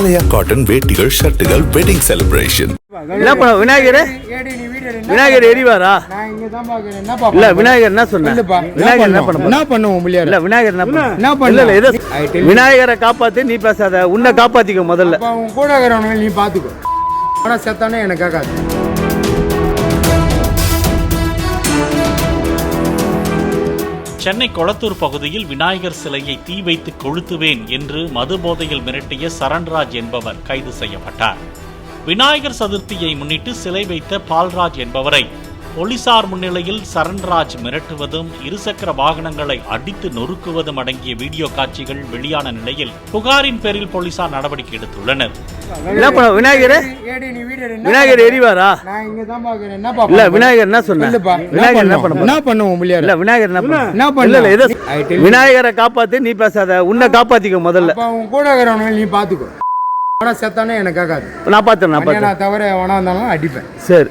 ஆலயா cotton வேட்டிகள் ஷர்ட்டுகள் wedding celebration என்ன பண்ண விநாயகர்? விநாயகர் எரிவாரா? நான் இங்க தான் பாக்குறேன் என்னப்பா இல்ல விநாயகர் என்ன சொன்ன? விநாயகர் என்ன பண்ண என்ன பண்ணுவோம் இல்ல விநாயகர் என்ன பண்ண என்ன பண்ண? இல்ல. விநாயகரை காப்பாத்து நீ பேசாத உன்னை காப்பாத்திக்க முதல்ல. கூட நீ பாத்துக்கோ. ஆனா செத்தானே எனக்கு சென்னை கொளத்தூர் பகுதியில் விநாயகர் சிலையை தீ வைத்து கொளுத்துவேன் என்று மது போதையில் மிரட்டிய சரண்ராஜ் என்பவர் கைது செய்யப்பட்டார். விநாயகர் சதுர்த்தியை முன்னிட்டு சிலை வைத்த பால்ராஜ் என்பவரை போலீசார் முன்னிலையில் சரண்ராஜ் மிரட்டுவதும் இருசக்கர வாகனங்களை அடித்து நொறுக்குவதும் அடங்கிய வீடியோ காட்சிகள் வெளியான நிலையில் புகாரின் பேரில் போலீசார் நடவடிக்கை எடுத்துள்ளனர். என்ன பண்ண விநாயகர்? ஏடி நீ வீடியோ என்ன விநாயகர் எரிவாரா? நான் இங்க தான் பாக்குறேன் என்னப்பா இல்ல விநாயகர் என்ன சொன்ன? விநாயகர் என்ன பண்ண என்ன பண்ணுவோம் இல்ல விநாயகர் என்ன பண்ண என்ன பண்ண? இல்ல இல்ல எதோ I tell you. விநாயகரை காப்பாத்து நீ பேசாத. உன்னை காப்பாத்திக்க முதல்ல. கூட நீ பாத்துக்கோ. ஆனா செத்தானே எனக்கு நான் பாத்துறேன் நான் பாத்துறேன். நான் தவிர எவனா இருந்தாலும் அடிப்பேன். சரி.